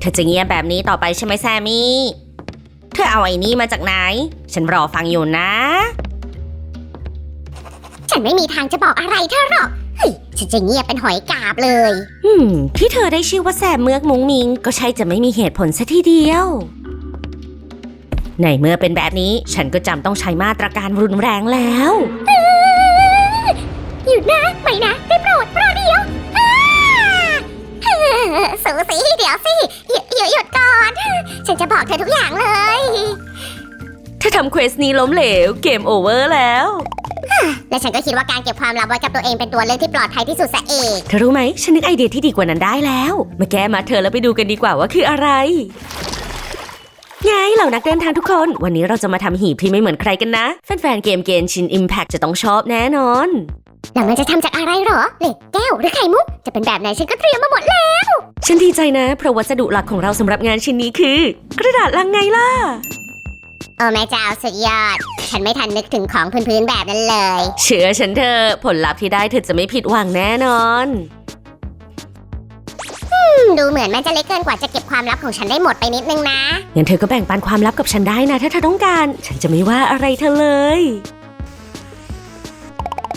เธอจะเงียบแบบนี้ต่อไปใช่ไหมแซมมี่ เธอเอาไอ้นี่มาจากไหน ฉันรอฟังอยู่นะ ฉันไม่มีทางจะบอกอะไรเธอหรอก เฮ้ย ฉันจะเงียบเป็นหอยกาบเลย อืม ที่เธอได้ชื่อว่าแซมเมือกมุงมิง ก็ใช่จะไม่มีเหตุผลซะทีเดียว ในเมื่อเป็นแบบนี้ฉันก็จำต้องใช้มาตรการรุนแรงแล้วหยุดนะ ไม่นะ สูสีเดี๋ยวสิหยุดหยุดหยุดก่อน ฉันจะบอกเธอทุกอย่างเลย ถ้าทำเควสนี้ล้มเหลว เกมโอเวอร์แล้ว และฉันก็คิดว่าการเก็บความลับไว้กับตัวเองเป็นตัวเลือกที่ปลอดภัยที่สุดซะเองเธอรู้ไหม ฉันนึกไอเดียที่ดีกว่านั้นได้แล้ว มาแก้มาเธอแล้วไปดูกันดีกว่าว่าคืออะไร ไงเหล่านักเดินทางทุกคน วันนี้เราจะมาทำหีบที่ไม่เหมือนใครกันนะ แฟนๆเกมเกนชิน Impact จะต้องชอบแน่นอน แล้วมันจะทำจากอะไรเหรอ เหล็กแก้วหรือไข่มุก จะเป็นแบบไหนฉันก็เตรียมมาหมดแล้ว ฉันดีใจนะ เพราะวัสดุหลักของเราสำหรับงานชิ้นนี้คือ กระดาษลังไงล่ะ โอ้แม่เจ้าสุดยอด ฉันไม่ทันนึกถึงของพื้นๆแบบนั้นเลย เชื่อฉันเถอะผลลัพธ์ที่ได้เธอจะไม่ผิดหวังแน่นอนอืมดูเหมือนมันจะเล็กเกินกว่าจะเก็บความลับของฉันได้หมดไปนิดนึงนะ งั้นเธอก็แบ่งปันความลับกับฉันได้นะ ถ้าเธอต้องการ ฉันจะไม่ว่าอะไรเธอเลย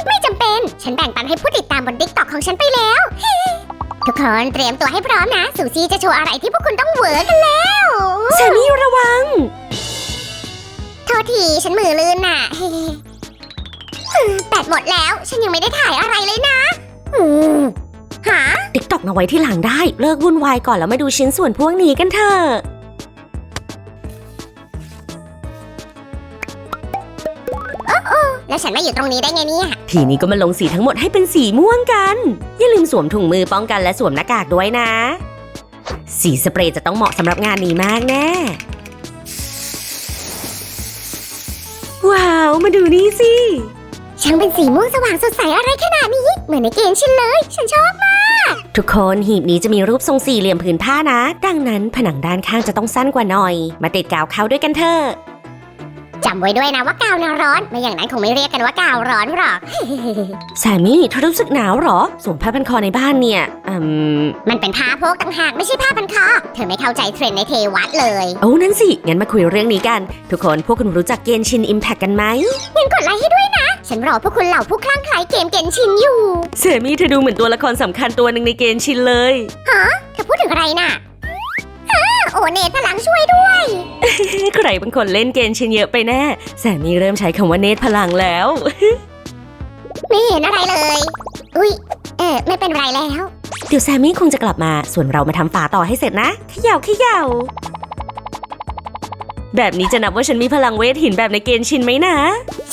ไม่จำเป็น ฉันแบ่งปันให้ผู้ติดตามบนดิกตอกของฉันไปแล้ว ทุกคนเตรียมตัวให้พร้อมนะ สูซี่จะโชว์อะไรที่พวกคุณต้องเหวอกันแล้วแซมมี่ระวัง โทษที ฉันมือลื่นน่ะ แบตหมดแล้ว ฉันยังไม่ได้ถ่ายอะไรเลยนะอืมหา ติ๊กตอกเอาไว้ที่หลังได้ เลิกวุ่นวายก่อนแล้วมาดูชิ้นส่วนพวกนี้กันเถอะ แล้วฉันมาอยู่ตรงนี้ได้ไงเนี่ยทีนี้ก็มาลงสีทั้งหมดให้เป็นสีม่วงกัน อย่าลืมสวมถุงมือป้องกันและสวมหน้ากากด้วยนะ สีสเปรย์จะต้องเหมาะสำหรับงานนี้มากแน่ ว้าว มาดูนี่สิช่างเป็นสีม่วงสว่างสดใสอะไรขนาดนี้ เหมือนในเกมฉันเลย ฉันชอบมาก ทุกคนหีบนี้จะมีรูปทรงสี่เหลี่ยมผืนผ้านะ ดังนั้นผนังด้านข้างจะต้องสั้นกว่าหน่อย มาติดกาวเข้าด้วยกันเถอะ จำไว้ด้วยนะว่ากาวนาร้อน ไม่อย่างนั้นคงไม่เรียกกันว่ากาวร้อนหรอก แซมมี่เธอรู้สึกหนาวเหรอสวมผ้าพันคอในบ้านเนี่ยอืมมันเป็นผ้าโพกต่างหากไม่ใช่ผ้าพันคอ เธอไม่เข้าใจเทรนด์ในเทวัตเลยโอ้นั่นสิ งั้นมาคุยเรื่องนี้กัน ทุกคนพวกคุณรู้จักเกณฑ์ชินอิมแพคกันไหมยังกดไลค์ให้ด้วยนะ ฉันรอพวกคุณเหล่าผู้คลั่งไคล้เกมเกนชินอยู่แซมมี่เธอดูเหมือนตัวละครสำคัญตัวหนึ่งในเกณฑ์ชินเลย เธอพูดถึงอะไรน่ะฮะ โอเนตพลังช่วยด้วย ใครเป็นคนเล่นเกณฑ์ชินเยอะไปแน่แซมมี่เริ่มใช้คำว่าเนตรพลังแล้ว ไม่เห็นอะไรเลย อุ้ยเออไม่เป็นไรแล้ว เดี๋ยวแซมมี่คงจะกลับมา ส่วนเรามาทำฝาต่อให้เสร็จนะเขย่าเขย่า แบบนี้จะนับว่าฉันมีพลังเวทหินแบบในเกณฑ์ชินไหมนะ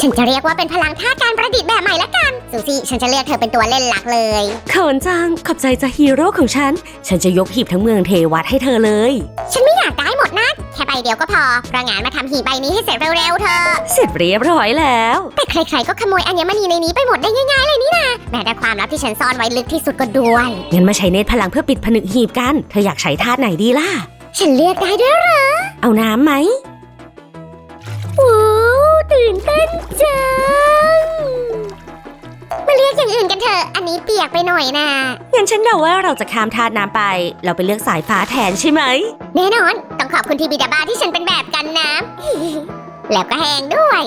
ฉันจะเรียกว่าเป็นพลังท่าการประดิษฐ์แบบใหม่ละกันซูซี่ฉันจะเลือกเธอเป็นตัวเล่นหลักเลยเขินจังขอบใจจะฮีโร่ของฉัน ฉันจะยกหีบทั้งเมืองเทวัดให้เธอเลย ฉันไม่อยากได้หมดนะ แค่ใบเดียวก็พอเพราะงานมาทำหีบใบนี้ให้เสร็จเร็วๆเธอะเสร็จเรียบร้อยแล้ว แต่ใครๆก็ขโมยอัญมณีในนี้ไปหมดได้ง่ายๆเลยนี่นะแม้แต่ความลับที่ฉันซ่อนไว้ลึกที่สุดก็ด้วยงั้นมาใช้เนตรพลังเพื่อปิดผนึกหีบกัน เธออยากใช้ธาตุไหนดีล่ะ ฉันเลือกได้ด้วยเหรอ เอาน้ำไหมโอ้ ตื่นเต้นจัง มาเรียกอย่างอื่นกันเถอะ อันนี้เปียกไปหน่อยนะ งั้นฉันเดาว่าเราจะข้ามธาตุน้ำไป เราไปเลือกสายฟ้าแทนใช่ไหม แน่นอน ต้องขอบคุณทีบีดาบาที่ฉันเป็นแบบกันน้ำ แล้วก็แหงด้วย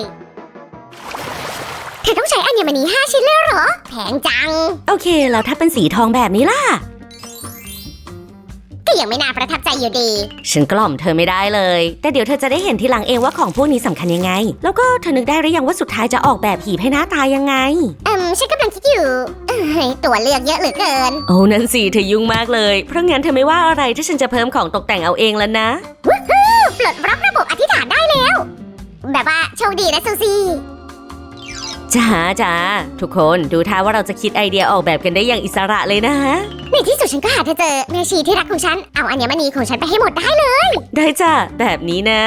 เธอต้องใช้อัญมณีห้าชิ้นเลยเหรอ แพงจัง โอเค แล้วถ้าเป็นสีทองแบบนี้ล่ะก็ ยังไม่น่าประทับใจอยู่ดี ฉันกล่อมเธอไม่ได้เลย แต่เดี๋ยวเธอจะได้เห็นทีหลังเองว่าของพวกนี้สำคัญยังไง แล้วก็เธอนึกได้หรือยังว่าสุดท้ายจะออกแบบหีบให้หน้าตายังไงเอืมฉันกำลังคิดอยู่เอ้ยตัวเลือกเยอะเหลือเกิน โอ้นั่นสิเธอยุ่งมากเลย เพราะงั้นเธอไม่ว่าอะไรถ้าฉันจะเพิ่มของตกแต่งเอาเองแล้วนะ ปลดล็อกระบบอธิษฐานได้แล้ว แบบว่าโชคดีนะซูซี่ จ้าจ้าทุกคนดูท่าว่าเราจะคิดไอเดียออกแบบกันได้อย่างอิสระเลยนะ ในที่สุดฉันก็หาเธอเจอแม่ชีที่รักของฉัน เอาอัญมณีของฉันไปให้หมดได้เลย ได้จ้ะ แบบนี้นะ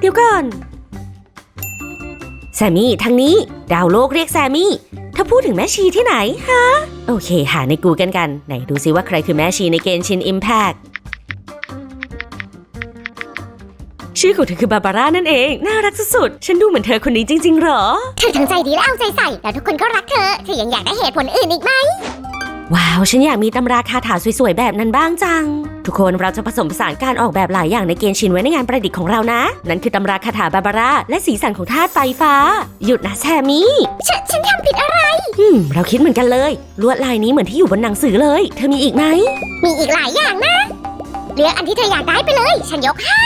เดี๋ยวก่อน แซมมี่ทางนี้ ดาวโลกเรียกแซมมี่ ถ้าพูดถึงแม่ชีที่ไหนฮะ โอเค หาในกูกันกัน ไหนดูซิว่าใครคือแม่ชีในเกณฑ์ชินอิมแพกชื่อของเธอคือบาบาร่านั่นเอง น่ารักสุดๆฉันดูเหมือนเธอคนนี้จริงๆหรอ เธอทั้งใจดีและเอาใจใส่ แล้วทุกคนก็รักเธอ เธอยังอยากได้เหตุผลอื่นอีกไหม ว้าว ฉันอยากมีตำราคาถาสวยๆ แบบนั้นบ้างจัง ทุกคนเราจะผสมผสานการออกแบบหลายอย่างในเกณฑ์ชินไว้ในงานประดิษฐ์ของเรานะ นั่นคือตำราคาถาบาบาร่าและสีสันของธาตุไฟฟ้า หยุดนะแซมมี่ฉันฉันทำผิดอะไร อืม เราคิดเหมือนกันเลย ลวดลายนี้เหมือนที่อยู่บนหนังสือเลย เธอมีอีกไหม มีอีกหลายอย่างนะ เลือกอันที่เธออยากได้ไปเลย ฉันยกให้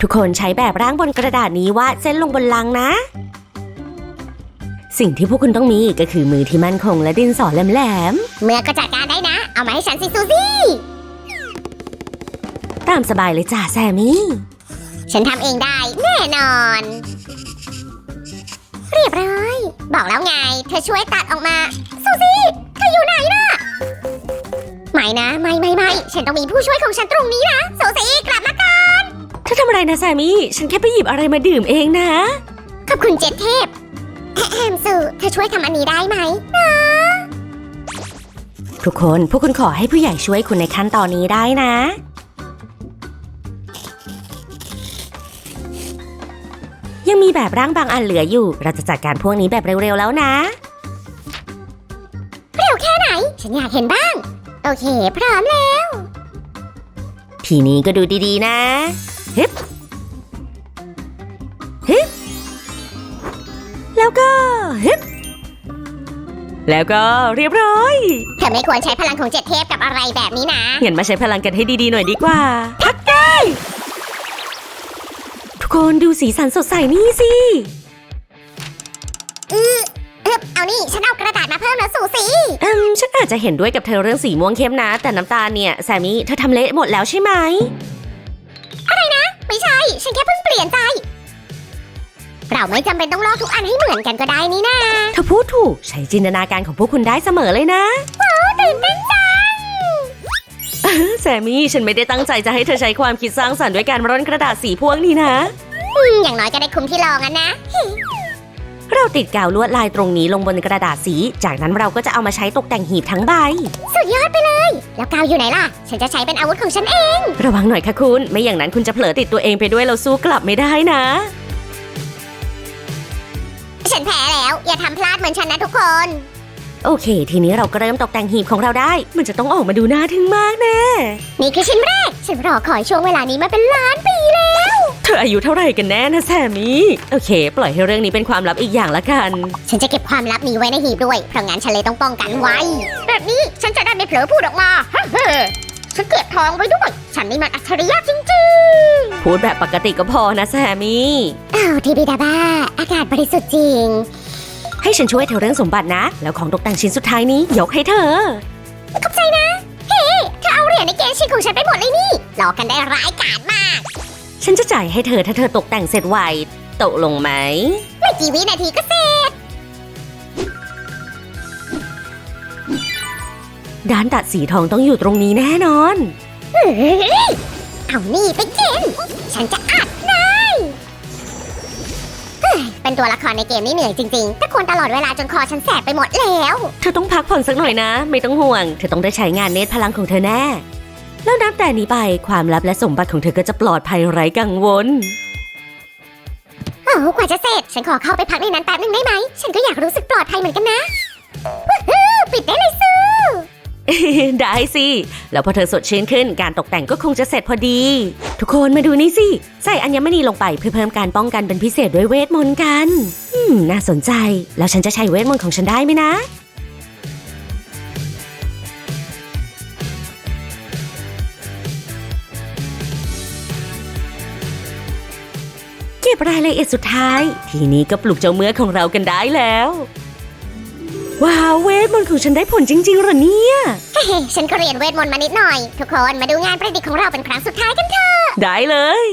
ทุกคนใช้แบบร่างบนกระดาษนี้วาดเส้นลงบนลังนะ สิ่งที่พวกคุณต้องมีก็คือมือที่มั่นคงและดินสอแหลมเมื่อก็จัดการได้นะ เอามาให้ฉันสิซูซี่ ๆ ตามสบายเลยจ้าแซมมี่ ฉันทำเองได้แน่นอน เรียบร้อย บอกแล้วไง เธอช่วยตัดออกมาซูซี่เธออยู่ไหนนะไม่นะ ไม่ไม่ไม่ฉันต้องมีผู้ช่วยของฉันตรงนี้นะซูซี่กลับมาก่อนเธอทำอะไรนะแซมมี่ ฉันแค่ไปหยิบอะไรมาดื่มเองนะ ขอบคุณเจ็ดเทพ แอมซูเธอช่วยทำอันนี้ได้ไหมทุกคนพวกคุณขอให้ผู้ใหญ่ช่วยคุณในขั้นตอนนี้ได้นะ ยังมีแบบร่างบางอันเหลืออยู่ เราจะจัดการพวกนี้แบบเร็วๆแล้วนะ เร็วแค่ไหน ฉันอยากเห็นบ้าง โอเค พร้อมแล้ว ทีนี้ก็ดูดีๆนะฮึบ แล้วก็ฮึบแล้วก็เรียบร้อย เธอไม่ควรใช้พลังของเจ็ดเทพกับอะไรแบบนี้นะงั้นมาใช้พลังกันให้ดีๆหน่อยดีกว่า พักได้ ทุกคนดูสีสันสดใสนี่สิเอบเอานี่ ฉันเอากระดาษมาเพิ่มแล้วสูสี อืมฉันอาจจะเห็นด้วยกับเธอเรื่องสีม่วงเข้มนะ แต่น้ำตาลเนี่ยแซมมี่เธอทำเละหมดแล้วใช่ไหม ไม่ใช่ ฉันแค่เพิ่งเปลี่ยนใจ เราไม่จำเป็นต้องลอกทุกอันให้เหมือนกันก็ได้นี่นาเธอพูดถูกใช้จินตนาการของพวกคุณได้เสมอเลยนะตื่นเต้นจังแซมมี่ฉันไม่ได้ตั้งใจจะให้เธอใช้ความคิดสร้างสรรค์ด้วยการร่อนกระดาษสีพวกนี้นะ อืมอย่างน้อยก็ได้คุ้มที่ลองอะนะ เราติดกาวลวดลายตรงนี้ลงบนกระดาษสี จากนั้นเราก็จะเอามาใช้ตกแต่งหีบทั้งใบ สุดยอดไปเลย แล้วกาวอยู่ไหนล่ะ ฉันจะใช้เป็นอาวุธของฉันเอง ระวังหน่อยค่ะคุณ ไม่อย่างนั้นคุณจะเผลอติดตัวเองไปด้วยเราสู้กลับไม่ได้นะ ฉันแพ้แล้ว อย่าทำพลาดเหมือนฉันนะทุกคน โอเค ทีนี้เราก็เริ่มตกแต่งหีบของเราได้ มันจะต้องออกมาดูน่าทึ่งมากแน่นี่คือชิ้นแรก ฉันรอคอยช่วงเวลานี้มาเป็นล้านปีแล้ว เธออายุเท่าไหร่กันแน่นะแซมมี่โอเค ปล่อยให้เรื่องนี้เป็นความลับอีกอย่างละกัน ฉันจะเก็บความลับนี้ไว้ในหีบด้วย เพราะงั้นฉันเลยต้องป้องกันไว้ แบบนี้ฉันจะได้ไม่เผลอพูดออกมาเฮ้ฉันเก็บทองไว้ด้วย ฉันนี่มันอัจฉริยะจริงพูดแบบปกติก็พอนะแซมมี่ ๆอ้าวทีบีดาบ้า อากาศบริสุทธิ์จริง ให้ฉันช่วยเธอเรื่องสมบัตินะ แล้วของตกแต่งชิ้นสุดท้ายนี้ยกให้เธอ ขอบใจนะ เฮ้เธอเอาเหรียญในเกมชิงของฉันไปหมดเลยนี่ หลอกกันได้ร้ายกาจมาก ฉันจะจ่ายให้เธอถ้าเธอตกแต่งเสร็จไวตกลงไหม ไม่กี่วินาทีก็เสร็จ ด้านตัดสีทองต้องอยู่ตรงนี้แน่นอนเฮ้ยเอานี่ไปกิน ฉันจะอัดนาย เฮ้ยเป็นตัวละครในเกมนี่เหนื่อยจริงๆถ้าควรตลอดเวลาจนคอฉันแสบไปหมดแล้ว เธอต้องพักผ่อนสักหน่อยนะ ไม่ต้องห่วง เธอต้องได้ใช้งานเนตรพลังของเธอแน่ แล้วนับแต่นี้ไปความลับและสมบัติของเธอก็จะปลอดภัยไร้กังวลโอ้กว่าจะเสร็จ ฉันขอเข้าไปพักในนั้นแป๊บนึงได้ไหม ฉันก็อยากรู้สึกปลอดภัยเหมือนกันนะวู้ฮู้ปิดได้เลยซู ได้สิ แล้วพอเธอสดชื่นขึ้นการตกแต่งก็คงจะเสร็จพอดี ทุกคนมาดูนี่สิ ใส่อัญมณีลงไปเพื่อเพิ่มการป้องกันเป็นพิเศษด้วยเวทมนต์กัน อืม น่าสนใจ แล้วฉันจะใช้เวทมนต์ของฉันได้ไหมนะเก็บรายละเอียดสุดท้าย ทีนี้ก็ปลุกเจ้าเมือของเรากันได้แล้ว ว้าวเวทมนต์ของฉันได้ผลจริงๆเหรอเนี่ยเฮ้ฉันก็เรียนเวทมนต์มานิดหน่อย ทุกคนมาดูงานประดิษฐ์ของเราเป็นครั้งสุดท้ายกันเถอะ ได้เลย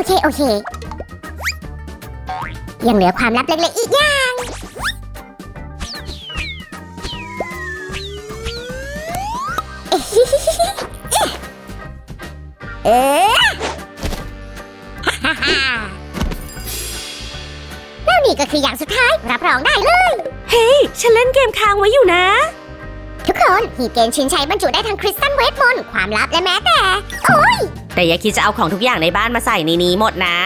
อเคโอเค ยังเหลือความลับเล็กๆอีกอย่าง เอ๊ะฮ่าฮ่าแล้วนี่ก็คืออย่างสุดท้าย รับรองได้เลย เฮ้ย ฉันเล่นเกมค้างไว้อยู่นะ ทุกคนหีบเกณฑ์ชินชัยบรรจุได้ทั้งคริสตัลเวทมนต์ความลับและแม้แต่ โอ้ย แต่อย่าคิดจะเอาของทุกอย่างในบ้านมาใส่ในนี้หมดนะ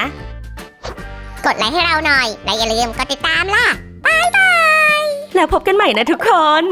กดไลค์ให้เราหน่อย และอย่าลืมกดติดตามล่ะบายบายแล้วพบกันใหม่นะทุกคน